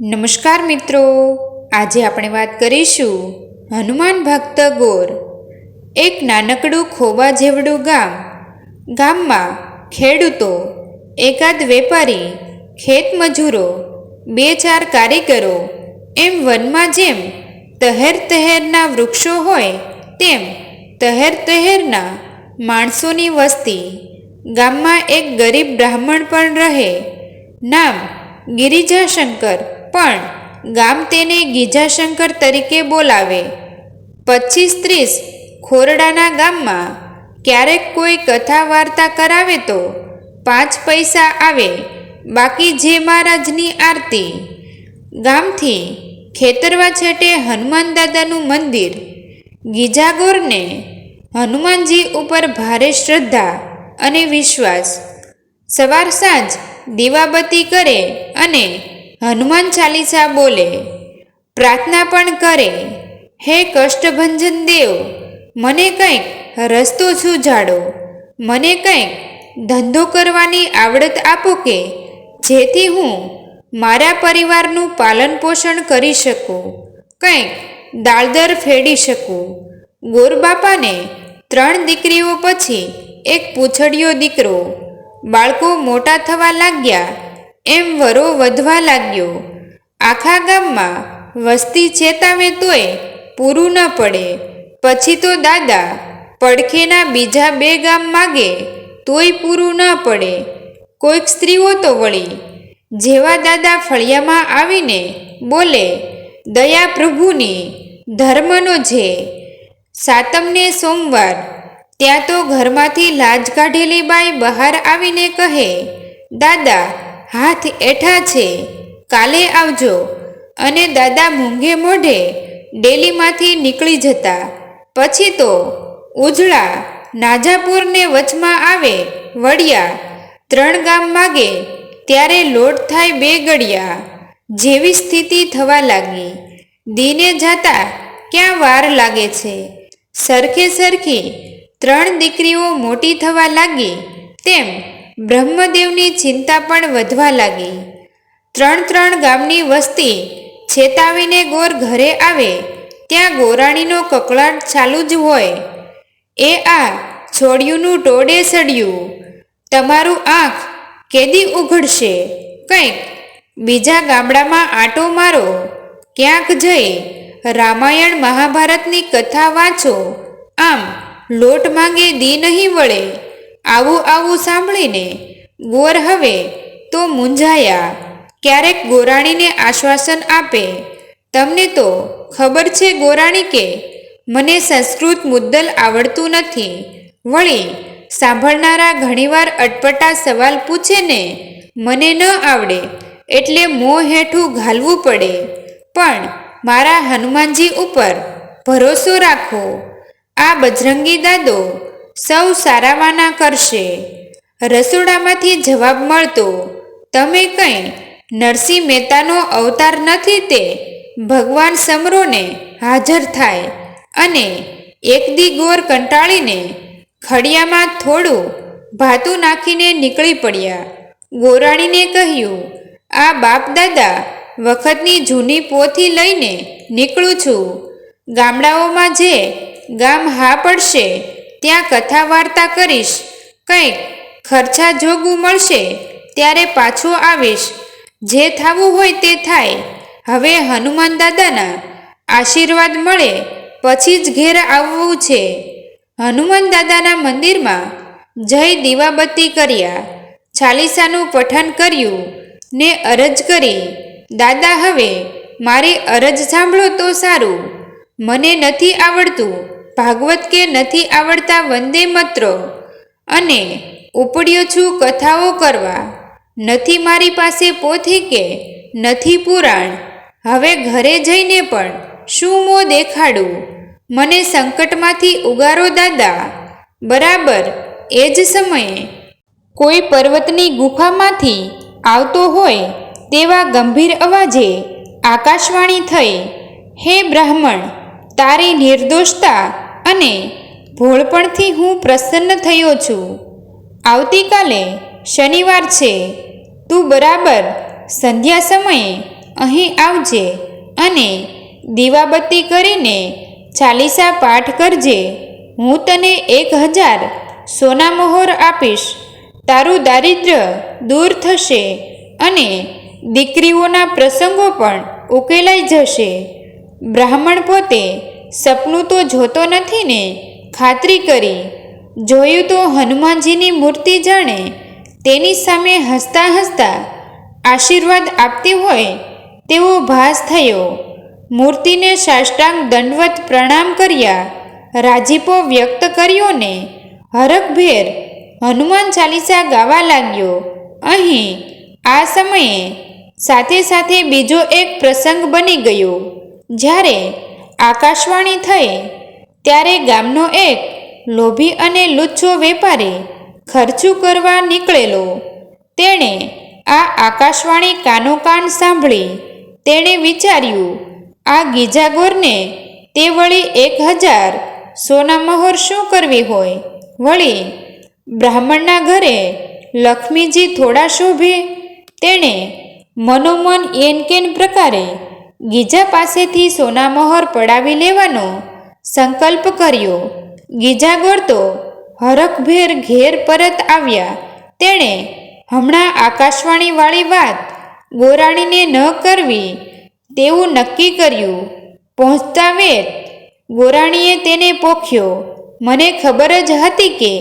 નમસ્કાર મિત્રો. આજે આપણે વાત કરીશું હનુમાન ભક્ત ગોર, એક નાનકડું ખોબા જેવડું ગામ. ગામમાં ખેડૂતો, એકાદ વેપારી, ખેત મજૂરો, બે ચાર કારીગરો, એમ વનમાં જેમ તહેર તહેરના વૃક્ષો હોય તેમ તહેર તહેરના માણસોની વસ્તી. ગામમાં એક ગરીબ બ્રાહ્મણ પણ રહે, નામ ગિરિજાશંકર. પણ ગામ તેને ગીજાશંકર તરીકે બોલાવે. પચીસ ત્રીસ ખોરડાના ગામમાં ક્યારેક કોઈ કથા વાર્તા કરાવે તો પાંચ પૈસા આવે, બાકી જે મહારાજની આરતી. ગામથી ખેતરવા છેટે હનુમાન દાદાનું મંદિર. ગીજાગોરને હનુમાનજી ઉપર ભારે શ્રદ્ધા અને વિશ્વાસ. સવાર સાંજ દીવાબત્તી કરે અને હનુમાન ચાલીસા બોલે, પ્રાર્થના પણ કરે. હે કષ્ટભંજન દેવ, મને કંઈક રસ્તો સુજાડો. મને કંઈક ધંધો કરવાની આવડત આપો કે જેથી હું મારા પરિવારનું પાલન પોષણ કરી શકું, કંઈક દાળદર ફેડી શકું. ગોરબાપાને ત્રણ દીકરીઓ પછી એક પૂછડિયો દીકરો. બાળકો મોટા થવા લાગ્યા એમ વરો વધવા લાગ્યો. આખા ગામમાં વસ્તી છેતાવે તોય પૂરું ન પડે. પછી તો દાદા પડખેના બીજા બે ગામ માગે તોય પૂરું ન પડે. કોઈક સ્ત્રીઓ તો વળી જેવા દાદા ફળિયામાં આવીને બોલે, દયા પ્રભુની, ધર્મનો છે. સાતમને સોમવાર ત્યાં તો ઘરમાંથી લાજ કાઢેલી બાઈ બહાર આવીને કહે, દાદા હાથ એઠા છે, કાલે આવજો. અને દાદા મૂંઘે મોઢે ડેલીમાંથી નીકળી જતા. પછી તો ઉજળા નાજાપુરને વચમાં આવે વડિયા ત્રણ ગામ માગે, ત્યારે લોટ થાય બે ગળિયા. જેવી સ્થિતિ થવા લાગી. દીને જાતા ક્યાં વાર લાગે છે? સરખે સરખી ત્રણ દીકરીઓ મોટી થવા લાગી. તેમ બ્રહ્મદેવની ચિંતા પણ વધવા લાગી. ત્રણ ત્રણ ગામની વસ્તી છેતાવીને ગોર ઘરે આવે, ત્યાં ગોરાણીનો કકળાટ ચાલુ જ હોય. એ આ છોડ્યુંનું ટોડે સડ્યું. તમારું આંખ કેદી ઉઘડશે? કંઈક. બીજા ગામડામાં આંટો મારો. ક્યાંક જઈ રામાયણ મહાભારતની કથા વાંચો. આમ, લોટ માંગે દી નહીં વળે. આવું આવું સાંભળીને ગોર હવે તો મૂંઝાયા. ક્યારેક ગોરાણીને આશ્વાસન આપે. તમને તો ખબર છે ગોરાણી કે મને સંસ્કૃત મુદ્દલ આવડતું નથી. વળી સાંભળનારા ઘણીવાર અટપટા સવાલ પૂછે ને, મને ન આવડે, એટલે મોં હેઠું ઘાલવું પડે. પણ મારા હનુમાનજી ઉપર ભરોસો રાખો. આ બજરંગી દાદો સૌ સારાવાના કરશે. રસોડામાંથી જવાબ મળતો, તમે કંઈ નરસિંહ મહેતાનો અવતાર નથી તે? ભગવાન સમરોને હાજર થાય. અને એક દી ગોર કંટાળીને ખડિયામાં થોડું ભાતું નાખીને નીકળી પડ્યા. ગોરાણીને કહ્યું, આ બાપ દાદા વખતની જૂની પોથી લઈને નીકળું છું. ગામડાઓમાં જે ગામ હા પડશે ત્યાં કથા વાર્તા કરીશ. કંઈક ખર્ચા જોગવું મળશે, ત્યારે પાછો આવીશ. જે થવું હોય તે થાય. હવે હનુમાન દાદાના આશીર્વાદ મળે, પછી જ ઘેર આવવું છે. હનુમાન દાદાના મંદિરમાં જય દીવાબત્તી કર્યા. ચાલીસાનું પઠન કર્યું, ને અરજ કરી, દાદા, હવે મારી અરજ સાંભળો તો સારું. મને નથી આવડતું. ભાગવત કે નથી આવડતા વંદે મિત્રો અને ઉપડ્યો છું કથાઓ કરવા. નથી મારી પાસે પોથી કે? નથી પુરાણ. હવે ઘરે જઈને પણ શું મો દેખાડું? મને સંકટમાંથી ઉગારો દાદા. બરાબર, એ જ સમયે કોઈ પર્વતની ગુફામાંથી આવતો હોય તેવા ગંભીર અવાજે આકાશવાણી થઈ, હે બ્રાહ્મણ, તારી નિર્દોષતા અને ભોળપણથી હું પ્રસન્ન થયો છું. આવતીકાલે શનિવાર છે. તું બરાબર સંધ્યા સમયે અહીં આવજે અને દીવાબત્તી કરીને ચાલીસા પાઠ કરજે. હું તને એક હજાર સોના મોહર આપીશ. તારું દારિદ્ર્ય દૂર થશે અને દીકરીઓના પ્રસંગો પણ ઉકેલાઈ જશે. બ્રાહ્મણ પોતે સપનું તો જોતો નથી ને? ખાતરી કરી. જોયું તો હનુમાનજીની મૂર્તિ જાણે તેની સામે હસતા હસતા આશીર્વાદ આપતી હોય તેવો ભાસ થયો. મૂર્તિને સાષ્ટાંગ દંડવત પ્રણામ કર્યા. રાજીપો વ્યક્ત કર્યો ને હરખભેર હનુમાન ચાલીસા ગાવા લાગ્યો. અહીં, આ સમયે સાથે સાથે બીજો એક પ્રસંગ બની ગયો. જ્યારે આકાશવાણી થઈ ત્યારે ગામનો એક લોભી અને લુચ્છો વેપારી ખર્ચું કરવા નીકળેલો. તેણે આ આકાશવાણી કાનો કાન સાંભળી તેણે વિચાર્યું, આ ગીજાગોરને તે વળી એક હજાર સોના મહોર શું કરવી હોય? વળી બ્રાહ્મણના ઘરે લક્ષ્મીજી થોડા શોભે? તેણે મનોમન એન કેન પ્રકારે ગીજા પાસેથી સોના મહોર પડાવી લેવાનો સંકલ્પ કર્યો. ગીજાગોર તો હરખભેર ઘેર પરત આવ્યા. તેણે હમણાં આકાશવાણીવાળી વાત ગોરાણીને ન કરવી તેવું નક્કી કર્યું. પહોંચતા વેત ગોરાણીએ તેને પોખ્યો. મને ખબર જ હતી કે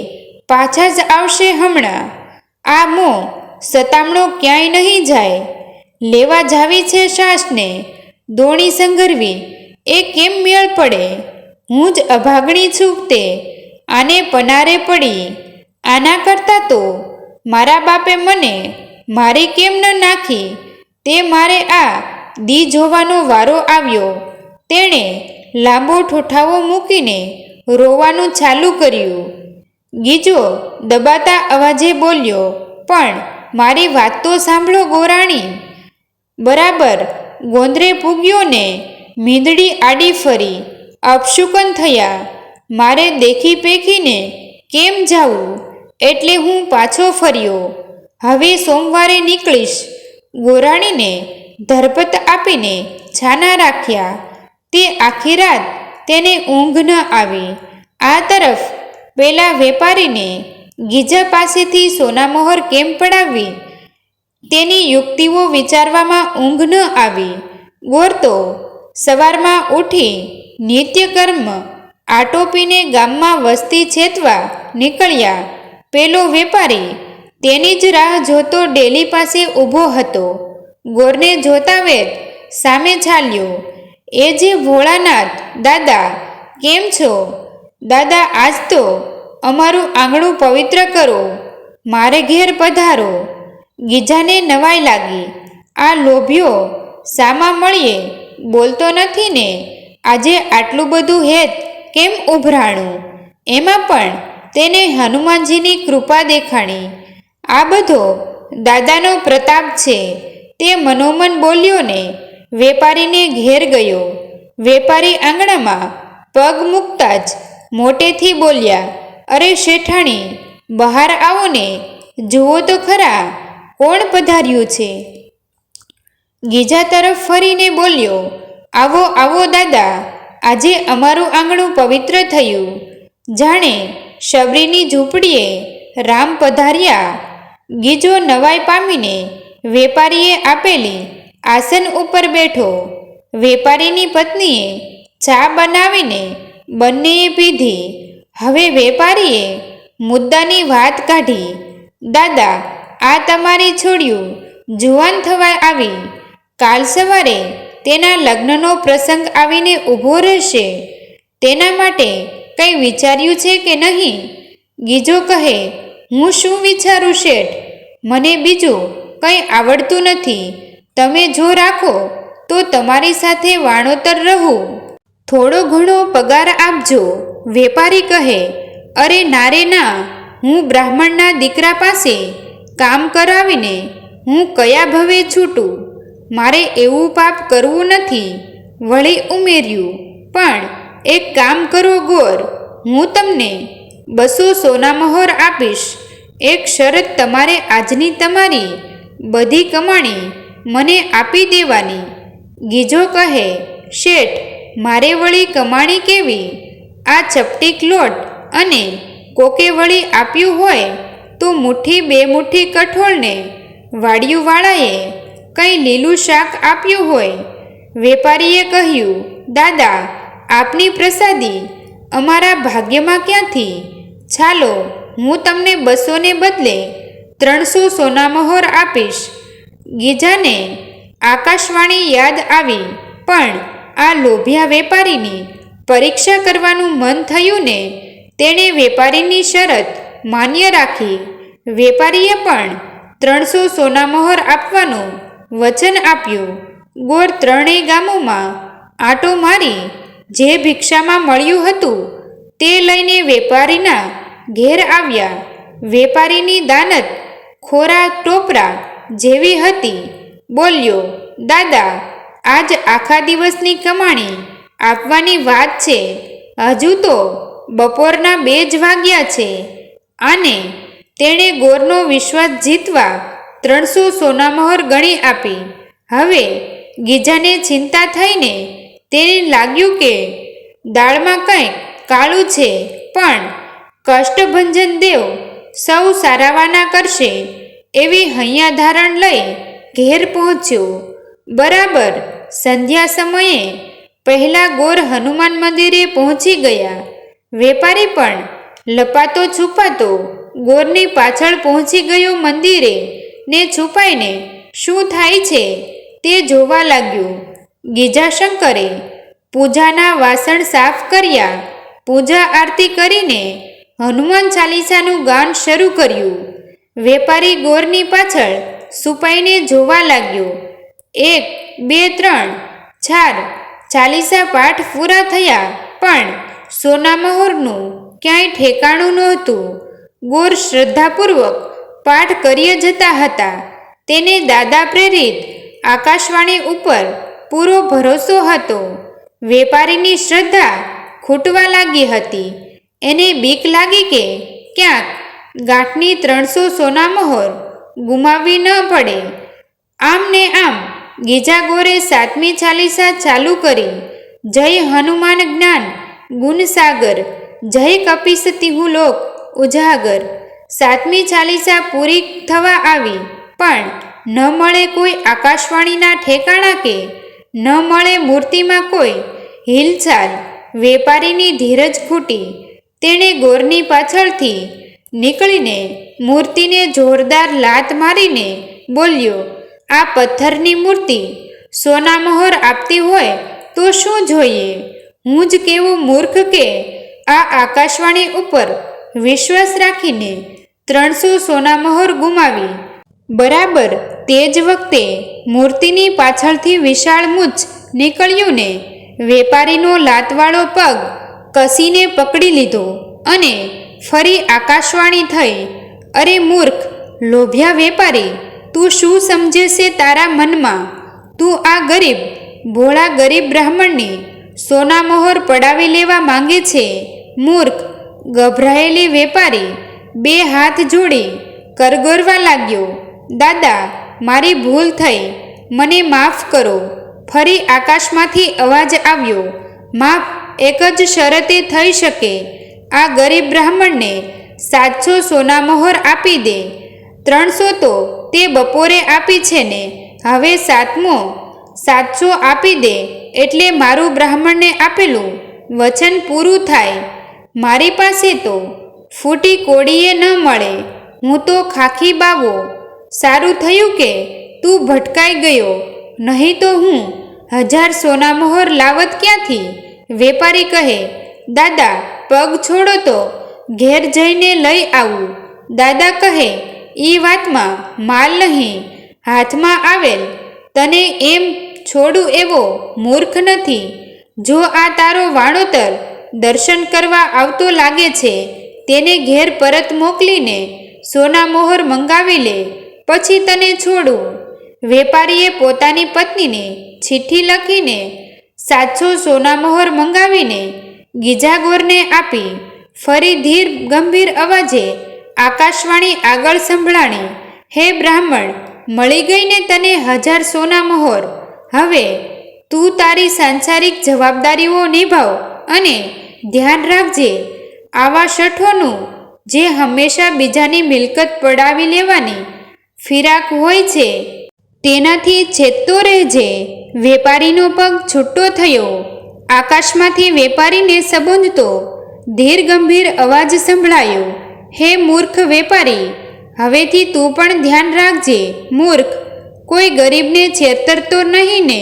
પાછા જ આવશે હમણાં. આ મો સતામણો ક્યાંય નહીં જાય. લેવા જાવી છે સાસને. દોણી સંઘરવી. એ કેમ મેળ પડે? હું જ અભાગણી છું તે. આને પનારે પડી. આના કરતાં તો મારા બાપે મને મારી કેમ ન નાખી? તે મારે આ દી જોવાનો વારો આવ્યો. તેણે લાંબો ઠોઠાવો મૂકીને રોવાનું ચાલુ કર્યું. ગીજો દબાતા અવાજે બોલ્યો, પણ મારી વાત તો સાંભળો ગોરાણી. બરાબર ગોંદરે પૂગ્યો ને મીંદડી આડી ફરી, અપશુકન થયા, મારે દેખી પેખીને કેમ જાવું? એટલે હું પાછો ફર્યો. હવે સોમવારે નીકળીશ. ગોરાણીને ધરપત આપીને છાના રાખ્યા. તે આખી રાત તેને ઊંઘ ન આવી. આ તરફ પેલા વેપારીને ગીજા પાસેથી સોનામહોર કેમ પડાવવી? તેની યુક્તિઓ વિચારવામાં ઊંઘ ન આવી. ગોર તો સવારમાં ઉઠી નિત્યકર્મ આટોપીને ગામમાં વસ્તી છેતવા નીકળ્યા. પેલો વેપારી તેની જ રાહ જોતો ડેલી પાસે ઊભો હતો. ગોરને જોતા વેત સામે ચાલ્યો, એ જે ભોળાનાથ, દાદા, કેમ છો? દાદા, આજ તો અમારું આંગણું પવિત્ર કરો. મારે ઘેર પધારો. ગીજાને નવાઈ લાગી. આ લોભ્યો સામા મળીએ બોલતો નથી ને, આજે આટલું બધું હેત કેમ ઉભરાણું? એમાં પણ તેને હનુમાનજીની કૃપા દેખાણી. આ બધો દાદાનો પ્રતાપ છે. તે મનોમન બોલ્યો ને, વેપારીને ઘેર ગયો. વેપારી આંગણામાં પગ મૂકતા જ મોટેથી બોલ્યા, અરે શેઠાણી, બહાર આવો ને, જુઓ તો ખરા કોણ પધાર્યું છે? ગીજા તરફ ફરીને બોલ્યો, આવો આવો દાદા, આજે અમારું આંગણું પવિત્ર થયું. જાણે શબરીની ઝૂંપડીએ રામ પધાર્યા. ગીજો નવાઈ પામીને વેપારીએ આપેલી આસન ઉપર બેઠો. વેપારીની પત્નીએ ચા બનાવીને બંનેએ પીધી. હવે વેપારીએ મુદ્દાની વાત કાઢી. દાદા આ તમારી છોડ્યું. જુવાન થવા આવી. કાલ સવારે તેના લગ્નનો પ્રસંગ આવીને ઊભો રહેશે. તેના માટે કંઈ વિચાર્યું છે કે નહીં? ગીજો કહે, હું શું વિચારું શેઠ? મને બીજું કંઈ આવડતું નથી. તમે જો રાખો, તો તમારી સાથે વાણોતર રહું. થોડો ઘણો પગાર આપજો. વેપારી કહે, અરે નારે ના, હું બ્રાહ્મણના દીકરા પાસે કામ કરાવીને હું કયા ભવે છૂટું? મારે એવું પાપ કરવું નથી. વળી ઉમેર્યું, પણ એક કામ કરો ગોર. હું તમને બસો સોનામહોર આપીશ. એક શરત તમારે આજની તમારી. બધી કમાણી મને આપી દેવાની. ગીજો કહે, શેઠ, મારે વળી કમાણી કેવી? આ ચપટીક લોટ અને કોકે વળી આપ્યું હોય તો મુઠ્ઠી બે મુઠ્ઠી કઠોળને વાડિયુંવાળાએ કંઈ લીલું શાક આપ્યું હોય. વેપારીએ કહ્યું, દાદા, આપની પ્રસાદી અમારા ભાગ્યમાં ક્યાંથી? ચાલો, હું તમને બસોને બદલે ત્રણસો સોનામહોર આપીશ. ગીજાને આકાશવાણી યાદ આવી, પણ આ લોભિયા વેપારીની પરીક્ષા કરવાનું મન થયું ને તેણે વેપારીની શરત માન્ય રાખી વેપારીએ પણ ત્રણસો સોનામહોર આપવાનું વચન આપ્યું. ગોર ત્રણેય ગામોમાં આંટો મારી જે ભિક્ષામાં મળ્યું હતું તે લઈને વેપારીના ઘેર આવ્યા. વેપારીની દાનત ખોરા ટોપરા જેવી હતી. બોલ્યો, દાદા, આજ આખા દિવસની કમાણી આપવાની વાત છે. હજુ તો બપોરના બે જ વાગ્યા છે. આને તેણે ગોરનો વિશ્વાસ જીતવા ત્રણસો સોનામહોર ગણી આપી. હવે ગીજાને ચિંતા થઈને તેને લાગ્યું કે દાળમાં કંઈક કાળું છે, પણ કષ્ટભંજન દેવ સૌ સારાવાના કરશે એવી હૈયા ધારણ લઈ ઘેર પહોંચ્યો. બરાબર સંધ્યા સમયે પહેલાં ગોર હનુમાન મંદિરે પહોંચી ગયા. વેપારી પણ લપાતો છુપાતો ગોરની પાછળ પહોંચી ગયો મંદિરે ને છુપાઈને શું થાય છે તે જોવા લાગ્યું. ગીજાશંકરે પૂજાના વાસણ સાફ કર્યા. પૂજા આરતી કરીને હનુમાન ચાલીસાનું ગાન શરૂ કર્યું. વેપારી ગોરની પાછળ સુપાઈને જોવા લાગ્યો. એક, બે, ત્રણ, ચાર, ચાલીસા પાઠ પૂરા થયા, પણ સોનામહોરનું ક્યાંય ઠેકાણું નહોતું. ગોર શ્રદ્ધાપૂર્વક પાઠ કરીએ જતા હતા. તેને દાદા પ્રેરિત આકાશવાણી ઉપર પૂરો ભરોસો હતો. વેપારીની શ્રદ્ધા ખૂટવા લાગી હતી. એને બીક લાગી કે ક્યાંક ગાંઠની ત્રણસો સોનામહોર ગુમાવવી ન પડે. આમ ને આમ ગીજાગોરે સાતમી ચાલીસા ચાલુ કરી જય હનુમાન જ્ઞાન ગુણસાગર જય કપિસ તિહુ લોક ઉજાગર. સાતમી ચાલીસા પૂરી થવા આવી. પણ ન મળે કોઈ આકાશવાણીના ઠેકાણા કે ન મળે મૂર્તિમાં કોઈ. હિલચાલ, વેપારીની ધીરજ ખૂટી. તેણે ગોરની પાછળથી નીકળીને મૂર્તિને જોરદાર લાત મારીને બોલ્યો, આ પથ્થરની મૂર્તિ સોનામહોર આપતી હોય તો શું જોઈએ? હું જ કેવું મૂર્ખ કે આ આકાશવાણી ઉપર વિશ્વાસ રાખીને ત્રણસો સોનામહોર ગુમાવી. બરાબર તે જ વખતે મૂર્તિની પાછળથી વિશાળ મૂછ નીકળ્યું ને વેપારીનો લાતવાળો પગ કસીને પકડી લીધો અને ફરી આકાશવાણી થઈ, અરે મૂર્ખ, લોભ્યા વેપારી, તું શું સમજે છે તારા મનમાં? તું આ ગરીબ, ભોળા ગરીબ બ્રાહ્મણની સોનામહોર પડાવી લેવા માંગે છે. મૂર્ખ, ગભરાયેલી વેપારી, બે હાથ જોડી, કરગોરવા લાગ્યો, દાદા, મારી ભૂલ થઈ, મને માફ કરો. ફરી આકાશમાંથી અવાજ આવ્યો, માફ, એક જ શરતે થઈ શકે. આ ગરીબ બ્રાહ્મણને સાતસો સોનામહોર આપી દે. ત્રણસો તો તે બપોરે આપી છે ને, હવે સાતમો. સાતસો આપી દે એટલે મારું બ્રાહ્મણને આપેલું. વચન પૂરું થાય. મારી પાસે તો ફૂટી કોડીએ ન મળે. હું તો ખાખી બાવો. સારું થયું કે તું ભટકાઈ ગયો. નહીં તો હું હજાર સોનામહોર લાવત ક્યાંથી? વેપારી કહે, દાદા, પગ છોડો તો ઘેર જઈને લઈ આવું. દાદા કહે એ વાતમાં માલ નહીં. હાથમાં આવેલ. તને એમ છોડું એવો મૂર્ખ નથી. જો આ તારો વાણોતર દર્શન કરવા આવતો લાગે છે, તેને ઘેર પરત મોકલીને સોના મોહર મંગાવી લે, પછી તને છોડું. વેપારીએ પોતાની પત્નીને ચિઠ્ઠી લખીને સાતસો સોના મોહર મંગાવીને ગીજાગોરને આપી, ફરી ધીર ગંભીર અવાજે આકાશવાણી આગળ સંભળાણી, હે બ્રાહ્મણ, મળી ગઈને તને હજાર સોના મહોર. હવે તું તારી સાંસારિક જવાબદારીઓ નિભાવ અને ધ્યાન રાખજે. આવા શઠોનું જે હંમેશા બીજાની મિલકત પડાવી લેવાની ફિરાક હોય છે, તેનાથી છેતતો રહેજે. વેપારીનો પગ છૂટો થયો. આકાશમાંથી વેપારીને સંબોધતો ધીર ગંભીર અવાજ સંભળાયો, હે મૂર્ખ વેપારી, હવેથી તું પણ ધ્યાન રાખજે. મૂર્ખ, કોઈ ગરીબને છેતરતો નહીં ને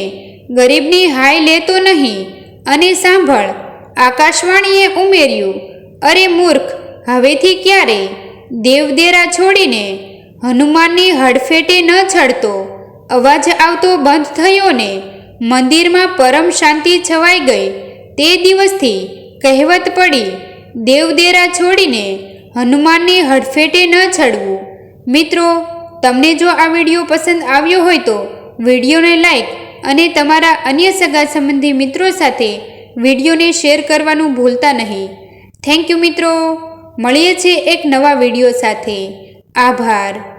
ગરીબની હાય લેતો નહીં. અને સાંભળ આકાશવાણીએ ઉમેર્યું, અરે મૂર્ખ, હવેથી ક્યારે? દેવદેરા છોડીને હનુમાનની હડફેટે ન ચડતો. અવાજ આવતો બંધ થયો ને મંદિરમાં પરમ શાંતિ છવાઈ ગઈ. તે દિવસથી કહેવત પડી, દેવદેરા છોડીને હનુમાનની હડફેટે ન ચડવું. મિત્રો, તમને જો આ વીડિયો પસંદ આવ્યો હોય તો વિડીયોને લાઈક અને તમારા અન્ય સગા સંબંધી મિત્રો સાથે વિડીયોને શેર કરવાનું ભૂલતા નહીં. થેન્ક યુ મિત્રો. મળીએ છીએ એક નવા વીડિયો સાથે. આભાર.